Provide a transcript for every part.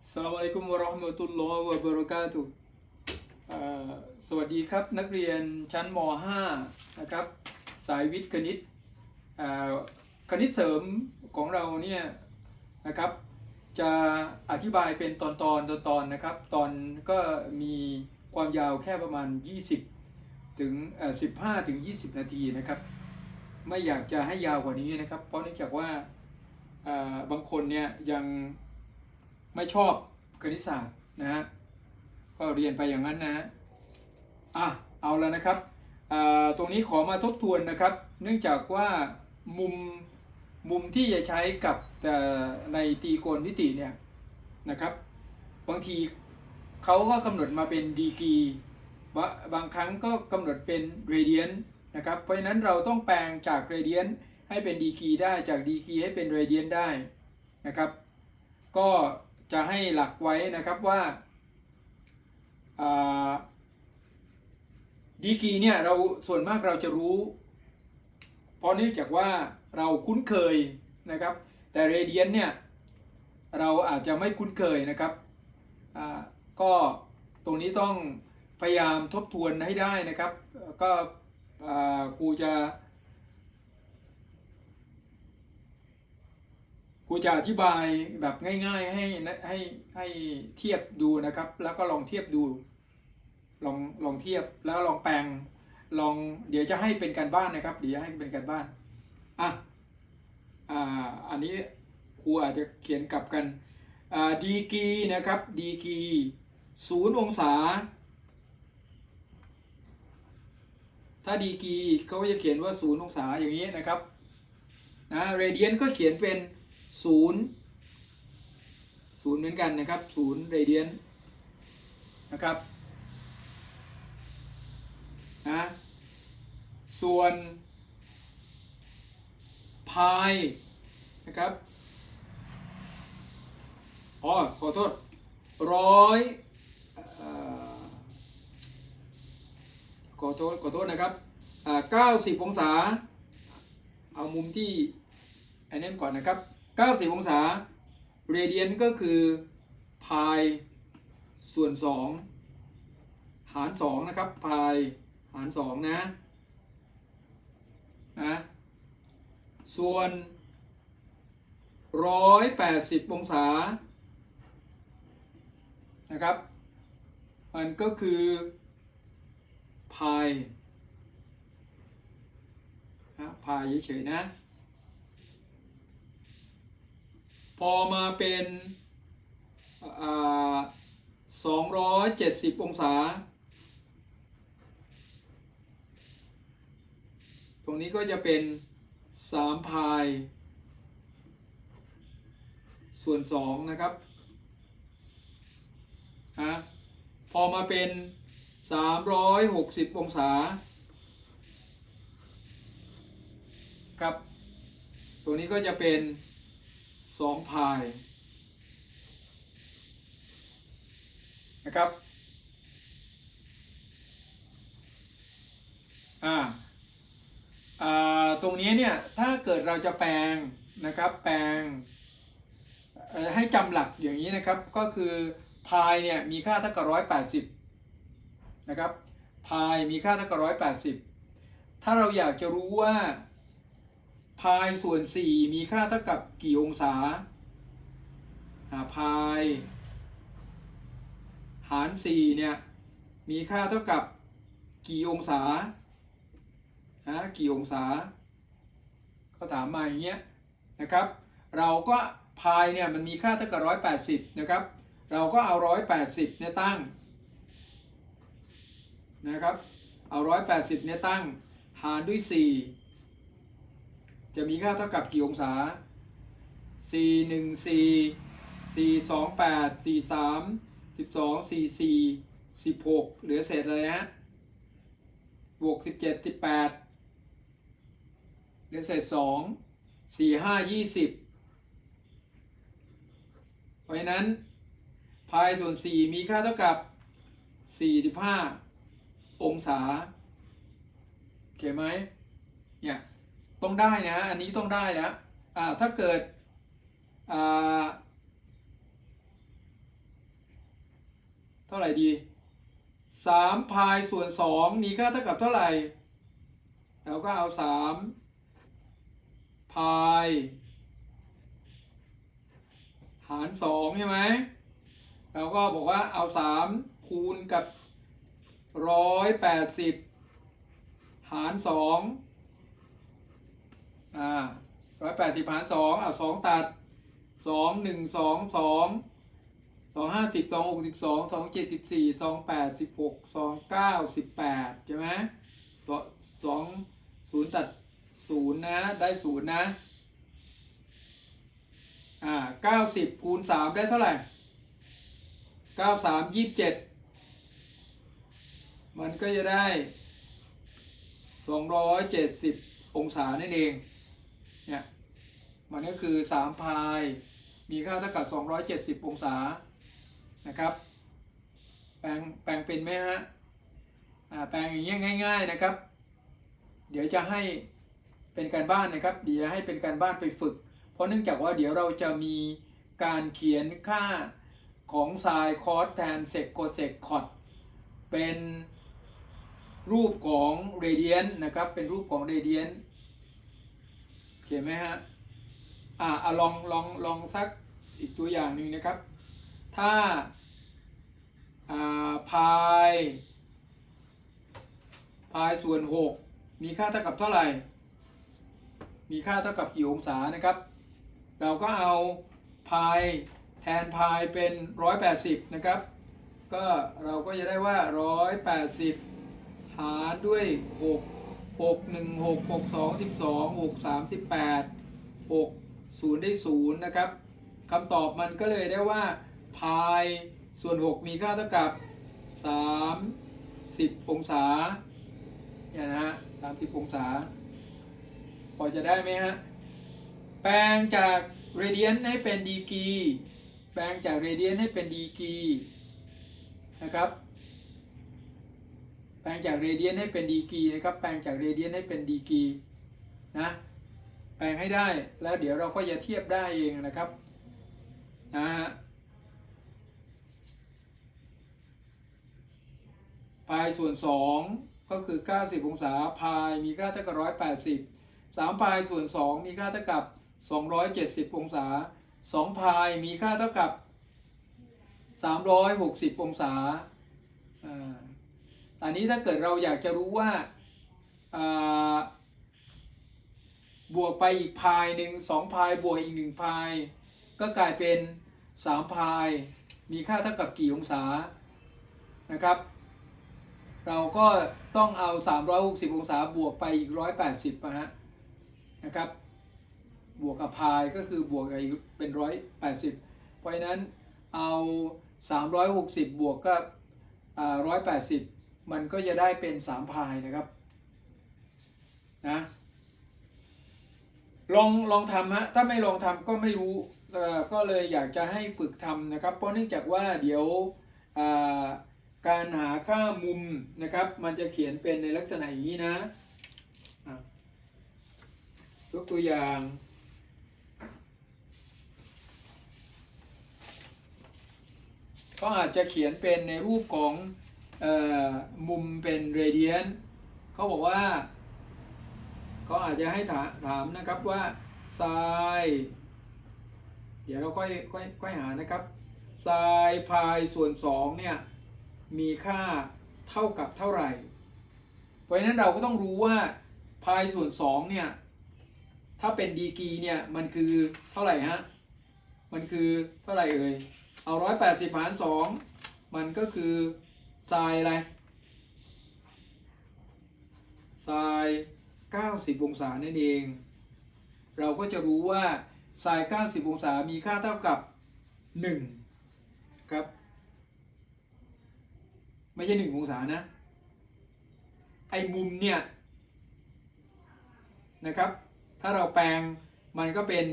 Assalamualaikum warahmatullahi wabarakatuh เอ่อสวัสดีครับนักเรียนชั้นม .5 นะครับ สายวิทย์คณิตคณิตเสริมของเราเนี่ยนะครับจะอธิบายเป็นตอนตอนตอนตอนนะครับ ตอนก็มีความยาวแค่ประมาณ 20 ถึงเอ่อ15 ถึง 20 นาทีนะครับ ไม่อยากจะให้ยาวกว่านี้นะครับ เพราะเนื่องจากว่าบางคนเนี่ยยัง ไม่ชอบคณิตศาสตร์นะฮะก็เรียนไปอย่างนั้นนะอะเอาแล้วนะครับตรงนี้ขอมาทบทวนนะครับ เนื่องจากว่ามุมมุมที่จะใช้กับในตรีโกณมิติเนี่ยนะครับบางทีเขาก็กำหนดมาเป็นดีกีบะบางครั้งก็กำหนดเป็นเรเดียนนะครับเพราะฉะนั้นเราต้องแปลงจากเรเดียนให้เป็นดีกีได้จากดีกีให้เป็นเรเดียนได้นะครับ ก็ จะให้หลักไว้นะครับว่าดีกีเนี่ยเราส่วนมากเราจะรู้ เพราะเนื่องจากว่าเราคุ้นเคยนะครับ แต่เรเดียนเนี่ยเราอาจจะไม่คุ้นเคยนะครับก็ตรงนี้ต้องพยายามทบทวนให้ได้นะครับ ก็ครูจะ ครูจะอธิบายแบบง่ายๆให้ให้ให้เทียบดูนะครับ แล้วก็ลองเทียบดู ลองลองเทียบแล้วลองแปลงลองเดี๋ยวจะให้เป็นการบ้านนะครับ เดี๋ยวให้เป็นการบ้านอะอ่าอันนี้ครูอาจจะเขียนกลับกันอ่าดีกีนะครับดีกีศูนย์องศา ถ้าดีกีเขาจะเขียนว่าศูนย์องศาอย่างนี้นะครับนะเรเดียนก็เขียนเป็น ศูนย์ศูนย์เหมือนกันนะครับศูนย์เรเดียนนะครับนะส่วนพายนะครับอ๋อขอโทษร้อยอขอโทษขอโทษนะครับเก้าสิบองศา เอามุมที่อันนี้ก่อนนะครับ 90 องศา เรเดียนก็คือพายส่วน 2 หาร 2 นะครับ พายหาร 2 นะ นะ ส่วน 180 องศา นะครับ มันก็คือพายนะพายเฉยๆนะ พอมาเป็นสองร้อยเจ็ดสิบองศา ตรงนี้ก็จะเป็นสามพาย ส่วนสองนะครับฮะพอมาเป็นสามร้อยหกสิบองศาครับ ตรงนี้ก็จะเป็น สองพายนะครับอ่าอ่าตรงนี้เนี่ยถ้าเกิดเราจะแปลงนะครับแปลงให้จำหลักอย่างนี้นะครับก็คือพายเนี่ยมีค่าเท่ากับร้อยแปดสิบนะครับพายมีค่าเท่ากับร้อยแปดสิบถ้าเราอยากจะรู้ว่า พายส่วน 4 มีค่าเท่ากับกี่องศา หาพาย หาร 4 เนี่ย มีค่าเท่ากับกี่องศาฮะกี่องศาเขาถามมาอย่างเงี้ยนะครับ เราก็พายเนี่ยมันมีค่าเท่ากับ 180 นะครับ เราก็เอา 180 เนี่ยตั้งนะครับ เอา 180 เนี่ยตั้ง หารด้วย 4 จะมีค่าเท่ากับกี่องศา 4 1 4 4 2 8 4 3 12 4 4 16 เหลือเศษอะไรฮะบวก17 18 เหลือเศษ 2 4 5 20เพราะฉะนั้นพายส่วน 4 มีค่าเท่ากับ 45 องศาโอเคไหมเนี่ย ต้องได้นะ อันนี้ต้องได้นะอ่าถ้าเกิดอ่าไหร่ดีสามพายส่วนสองมีค่าเท่ากับเท่าไหร่เราก็เอาสามพายหารสองใช่ไหมเราก็บอกว่าเอาสามคูณกับร้อยแปดสิบหารสอง อ่าร้อยแปดสิบหารสองอะสองตัดสองหนึ่งสองสองสองห้าสิบสองหกสิบสองสองเจ็ดสิบสี่สองแปดสิบหกสองเก้าสิบแปดใช่ไหมสองศูนย์ตัดศูนย์นะได้ศูนย์นะอ่าเก้าสิบคูณสามได้เท่าไหร่เก้าสามยี่สิบเจ็ดมันก็จะได้สองร้อยเจ็ดสิบองศานั่นเอง มันก็คือสามพายมีค่าเท่ากับสองร้อยเจ็ดสิบองศานะครับ แปลงแปลงเป็นไหมฮะแปลงอย่างเงี้ยง่าย ๆนะครับ เดี๋ยวจะให้เป็นการบ้านนะครับ เดี๋ยวให้เป็นการบ้านไปฝึก เพราะเนื่องจากว่าเดี๋ยวเราจะมีการเขียนค่าของไซน์คอสแทนเซกโกเซกคอดเป็นรูปของเรเดียนนะครับ เป็นรูปของเรเดียนเขียนไหมฮะ อ่าลองลองลองสักอีกตัวอย่างหนึ่งนะครับ ถ้าอ่าพายพายส่วน 6 มีค่าเท่ากับเท่าไหร่ มีค่าเท่ากับกี่องศานะครับ เราก็เอาพายแทนพายเป็น 180 นะครับ ก็เราก็จะได้ว่า 180 หารด้วย 6 6 1 6 6 2 12 6 3 18 6 0 ได้ 0 นะครับคำตอบมันก็เลยได้ว่าพายส่วน 6 มีค่าเท่ากับ 30 องศาเนี่ยนะฮะ30 องศา พอจะได้ไหมฮะ แปลงจากเรเดียนให้เป็นดีกี แปลงจากเรเดียนให้เป็นดีกีนะครับ แปลงจากเรเดียนให้เป็นดีกีนะครับ แปลงจากเรเดียนให้เป็นดีกีนะ แปลงให้ได้แล้วเดี๋ยวเราก็จะเทียบได้เองนะครับนะฮะพายส่วน 2 ก็คือ 90 องศาพายมีค่าเท่ากับ 180 3พายส่วน 2 มีค่าเท่ากับ 270 องศา 2พายมีค่าเท่ากับ 360 องศาอ่าอันนี้ถ้าเกิดเราอยากจะรู้ว่าอ่า บวกไปอีกพายหนึ่งสองพายบวกอีกหนึ่งพาย ก็กลายเป็นสามพาย มีค่าเท่ากับกี่องศานะครับ เราก็ต้องเอา 360 องศาบวกไปอีก 180นะฮะนะครับ บวกกับพายก็คือบวกอีกเป็น 180 เพราะฉะนั้นเอา 360 บวกกับอ่า180 มันก็จะได้เป็น 3 พายนะครับนะ ลองลองทำฮะ ถ้าไม่ลองทำก็ไม่รู้ก็เลยอยากจะให้ฝึกทำนะครับ เพราะเนื่องจากว่าเดี๋ยวการหาค่ามุมนะครับ มันจะเขียนเป็นในลักษณะอย่างนี้นะยกตัวอย่างก็อาจจะเขียนเป็นในรูปของอมุมเป็นเรเดียนเขาบอกว่า ก็อาจจะให้ถาถามนะครับว่าไซน์เดี๋ยวเราค่อยค่อยค่อยหานะครับไซน์พายส่วน2เนี่ยมีค่าเท่ากับเท่าไหร่ เพราะฉะนั้นเราก็ต้องรู้ว่าพายส่วน2เนี่ยถ้าเป็นดีกีเนี่ยมันคือเท่าไหร่ฮะมันคือเท่าไหร่เอ่ยเอา180หาร2มันก็คือไซน์อะไรไซน์ 90 องศานั่นเอง เราก็จะรู้ว่าไซน์90 องศามีค่าเท่ากับ 1 ครับ ไม่ใช่ 1 องศานะ ไอ้มุมเนี่ย นะครับ ถ้าเราแปลงมันก็เป็น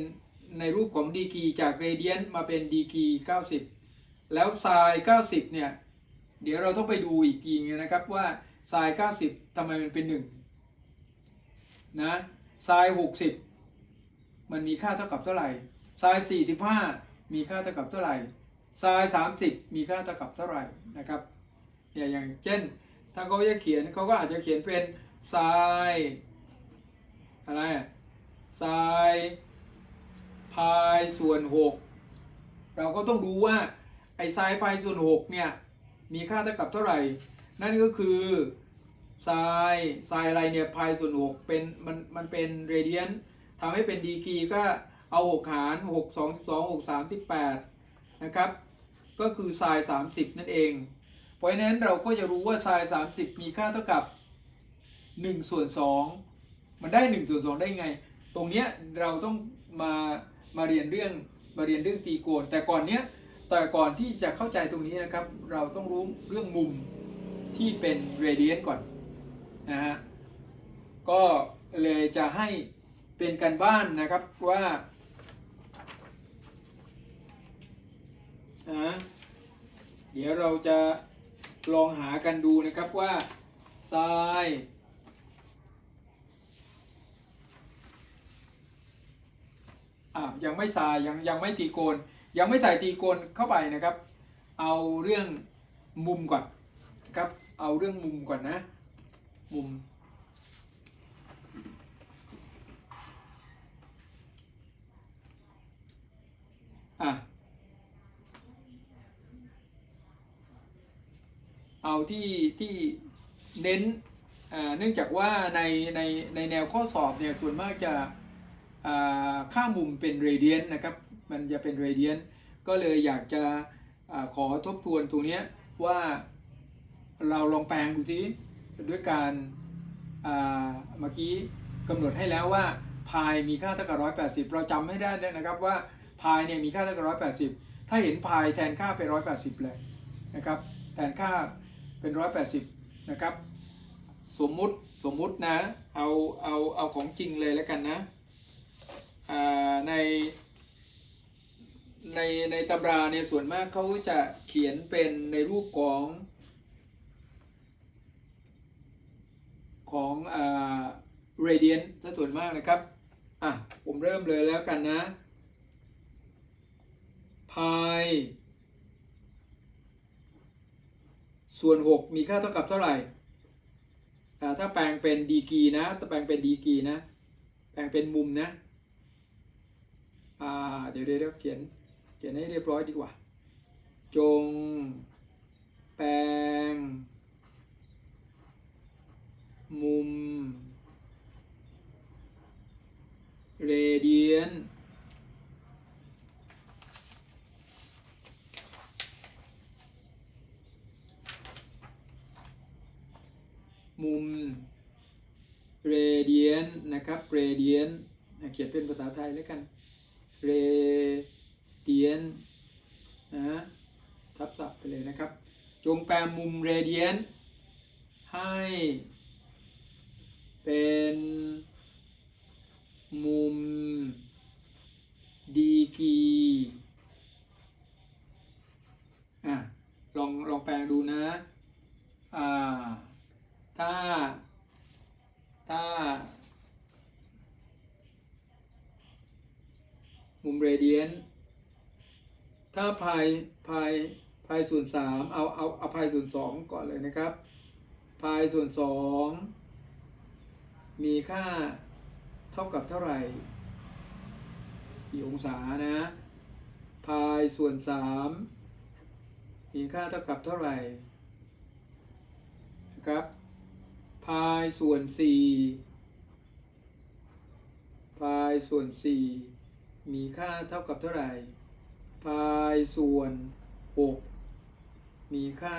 ในรูปของดีกีจากเรเดียนมาเป็นดีกี90 แล้วไซน์90 เนี่ย เดี๋ยวเราต้องไปดูอีกทีนึงนะครับว่าไซน์90ทำไมมันเป็น 1 นะไซน์หกสิบมันมีค่าเท่ากับเท่าไหร่ไซน์สี่สิบห้ามีค่าเท่ากับเท่าไหร่ไซน์30มีค่าเท่ากับเท่าไหร่นะครับเนี่ยอย่างเช่น ถ้าเขาจะเขียนเขาก็อาจจะเขียนเป็นไซน์อะไรไซน์พายส่วน6เราก็ต้องดูว่าไอไซน์พายส่วน6เนี่ยมีค่าเท่ากับเท่าไหร่ นั่นก็คือ ไซน์ไซน์อะไรเนี่ยพายส่วน6เป็นมันมันเป็นเรเดียนทำให้เป็นดีกรีก็เอา6หาร6 2 2 6 3 8นะครับ ก็คือไซน์30นั่นเอง เพราะฉะนั้นเราก็จะรู้ว่าไซน์30มีค่าเท่ากับ1ส่วน2มันได้1ส่วน2ได้ไง ตรงเนี้ยเราต้องมามาเรียนเรื่องมาเรียนเรื่องตีโกณแต่ก่อนเนี้ยแต่ก่อนที่จะเข้าใจตรงนี้นะครับ เราต้องรู้เรื่องมุมที่เป็นเรเดียนก่อน นะฮะก็เลยจะให้เป็นการบ้านนะครับว่านะเดี๋ยวเราจะลองหากันดูนะครับว่าไซน์อะยังไม่ทรายยังยังไม่ตีโกน ยังไม่ใส่ตีโกนเข้าไปนะครับ เอาเรื่องมุมก่อนครับเอาเรื่องมุมก่อนนะ มุม อะ เอาที่ที่เน้นเนื่องจากว่าในในในแนวข้อสอบเนี่ยส่วนมากจะค่ามุมเป็นเรเดียนนะครับ มันจะเป็นเรเดียนก็เลยอยากจะอาขอทบทวนตรงนี้ว่าเราลองแปลงดูสิ ด้วยการเมื่อกี้กำหนดให้แล้วว่าพายมีค่าเท่ากับ180เราจำให้ได้นะครับว่าพายเนี่ยมีค่าเท่ากับ180ถ้าเห็นพายแทนค่าเป็น180เลยนะครับแทนค่าเป็น180นะครับสมมุติสมมุตินะเอาเอาเอาของจริงเลยแล้วกันนะในในในตำราเนี่ยส่วนมากเขาจะเขียนเป็นในรูปของ ของอ่า radian ซะส่วนมากนะครับ อะ ผมเริ่มเลยแล้วกันนะพายส่วน 6 มีค่าเท่ากับเท่าไหร่ อ่า ถ้าแปลงเป็นดีกีนะถ้าแปลงเป็นดีกีนะ แปลงเป็นมุมนะ อ่า เดี๋ยวเดี๋ยวเดี๋ยวเขียน เขียนให้เรียบร้อยดีกว่า จง แปลง มุม เรเดียน มุม เรเดียนนะครับ เรเดียนเขียนเป็นภาษาไทยแล้วกัน เรเดียนนะทับศัพท์ไปเลยนะครับ จงแปลมุมเรเดียนให้ เป็นมุม ดีกีอะลองลองแปลงดูนะอ่าถ้า ถ้า มุมเรเดียน ถ้าพายพายพายส่วนสามเอาเอาเอาพายส่วนสองก่อนเลยนะครับพายส่วนสอง มีค่าเท่ากับเท่าไหร่กี่องศานะ พายส่วนสามมีค่าเท่ากับเท่าไหร่นะครับ พายส่วนสี่พายส่วนสี่มีค่าเท่ากับเท่าไหร่ พายส่วนหกมีค่า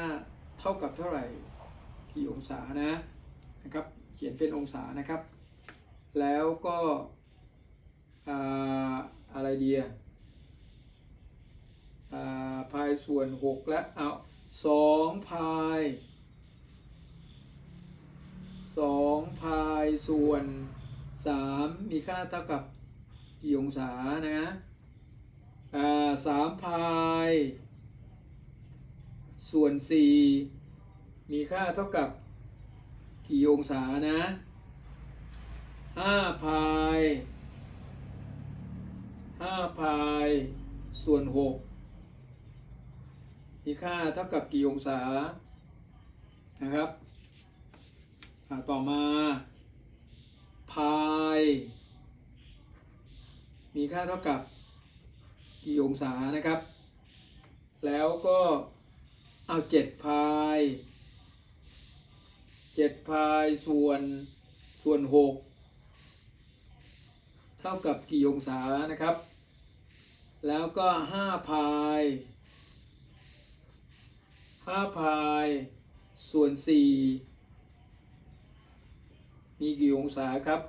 เท่ากับเท่าไหร่ กี่องศานะนะครับ เขียนเป็นองศานะครับ แล้วก็อะไรเดีอะอ่าพายส่วนหกแล้วเอาสองพายสองพายส่วนสามมีค่าเท่ากับกี่องศานะอ่าสามพายส่วนสี่มีค่าเท่ากับ กี่องศานะห้าพายห้าพายส่วนหกมีค่าเท่ากับกี่องศานะครับต่อมาพายมีค่าเท่ากับกี่องศานะครับ แล้วก็เอาเจ็ดพาย เจ็ดพายส่วนส่วนหกเท่ากับกี่องศานะครับ แล้วก็ห้าพายห้าพายส่วนสี่มีกี่องศาครับ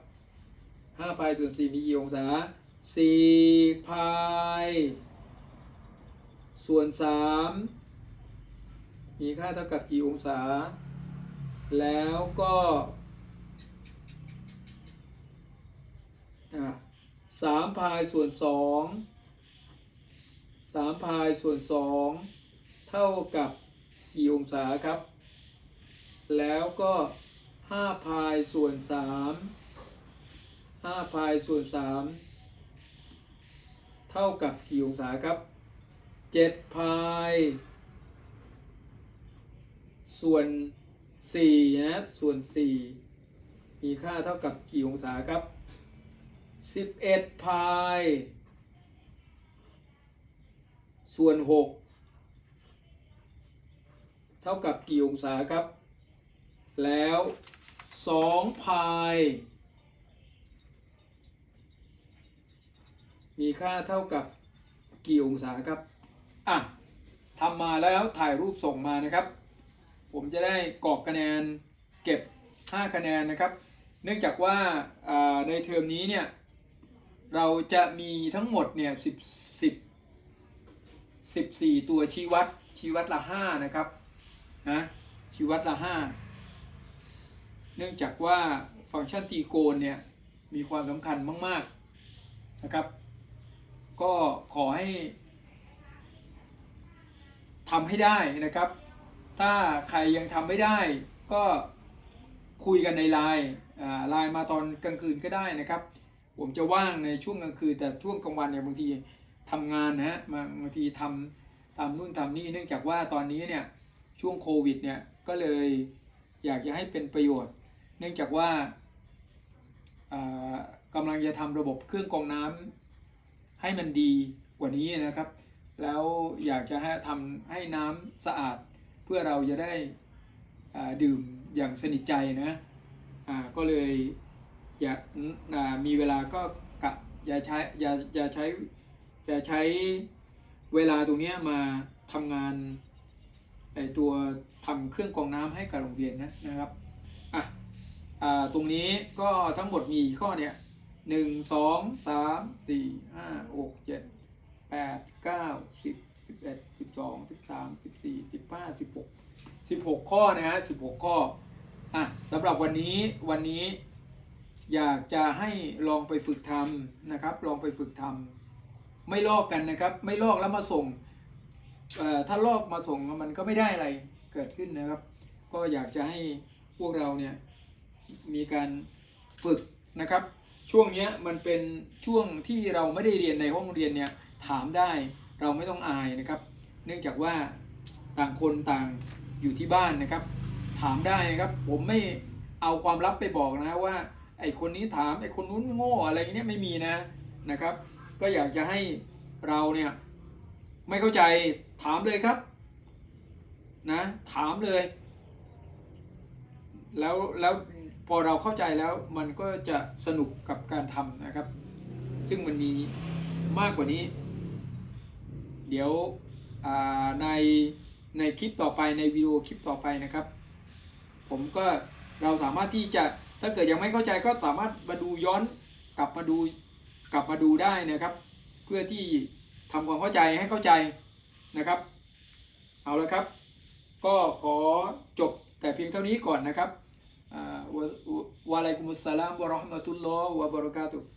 ห้าพายส่วนสี่มีกี่องศาสี่พายส่วนสามมีค่าเท่ากับกี่องศา แล้วก็สามพายส่วนสองสามพายส่วนสองเท่ากับกี่องศาครับ แล้วก็ห้าพายส่วนสามห้าพายส่วนสามเท่ากับกี่องศาครับเจ็ดพายส่วน สี่นะครับส่วนสี่มีค่าเท่ากับกี่องศาครับสิบเอ็ดพายส่วนหกเท่ากับกี่องศาครับ แล้วสองพายมีค่าเท่ากับกี่องศาครับ อะทำมาแล้วถ่ายรูปส่งมานะครับ ผมจะได้กรอกคะแนนเก็บ 5 คะแนนนะครับ เนื่องจากว่าในเทอมนี้เนี่ยเราจะมีทั้งหมดเนี่ยสิบสิบสิบสี่ตัวชี้วัดชี้วัดละห้านะครับนะชี้วัดละห้าเนื่องจากว่าฟังก์ชันตีโกนเนี่ยมีความสำคัญมาก ๆ นะครับ ก็ขอให้ทำให้ได้นะครับ ถ้าใครยังทำไม่ได้ก็คุยกันในไลน์ไลน์มาตอนกลางคืนก็ได้นะครับ ผมจะว่างในช่วงกลางคืน แต่ช่วงกลางวันเนี่ยบางทีทำงานนะฮะบางทีทำทำนู่นทำนี่เนื่องจากว่าตอนนี้เนี่ยช่วงโควิดเนี่ยก็เลยอยากจะให้เป็นประโยชน์ เนื่องจากว่าอ่ากำลังจะทำระบบเครื่องกรองน้ำให้มันดีกว่านี้นะครับ แล้วอยากจะให้ทำให้น้ำสะอาด พื่อเราจะได้ดื่มอย่างสนิทใจนะก็เลยอยากมีเวลาก็กะอย่าใช้อย่าอย่าใช้จะใช้เวลาตรงนี้มาทำงานไอตัวทำเครื่องกรองน้ำให้กับโรงเรียนนะนะครับอะอ่าตรงนี้ก็ทั้งหมดมีข้อเนี่ยหนึ่งสองสามสี่ห้าหกเจ็ดแปดเก้าสิบสิบเอ็ด สองสิบสามสิบสี่สิบห้าสิบหกสิบหกข้อนะฮะสิบหกข้ออะสำหรับวันนี้วันนี้อยากจะให้ลองไปฝึกทำนะครับ ลองไปฝึกทำไม่ลอกกันนะครับ ไม่ลอกแล้วมาส่งเอ่อถ้าลอกมาส่งมันก็ไม่ได้อะไรเกิดขึ้นนะครับ ก็อยากจะให้พวกเราเนี่ยมีการฝึกนะครับ ช่วงเนี้ยมันเป็นช่วงที่เราไม่ได้เรียนในห้องเรียนเนี่ยถามได้เราไม่ต้องอายนะครับ นื่องจากว่าต่างคนต่างอยู่ที่บ้านนะครับ ถามได้นะครับ ผมไม่เอาความลับไปบอกนะว่าไอคนนี้ถามไอคนนู้นโง่อะไรเงี้ยไม่มีนะนะครับ ก็อยากจะให้เราเนี่ยไม่เข้าใจถามเลยครับนะถามเลย แล้วแล้วพอเราเข้าใจแล้วมันก็จะสนุกกับการทำนะครับ ซึ่งมันมีมากกว่านี้ เดี๋ยว ในในคลิปต่อไปในวิดีโอคลิปต่อไปนะครับ ผมก็เราสามารถที่จะถ้าเกิดยังไม่เข้าใจก็สามารถมาดูย้อนกลับมาดูกลับมาดูได้นะครับ เพื่อที่ทำความเข้าใจให้เข้าใจนะครับ เอาละครับ ก็ขอจบแต่เพียงเท่านี้ก่อนนะครับอ่าวะลัยกุมุสสลามวะราะห์มะตุลลอฮ์วะบะเราะกาตุฮ์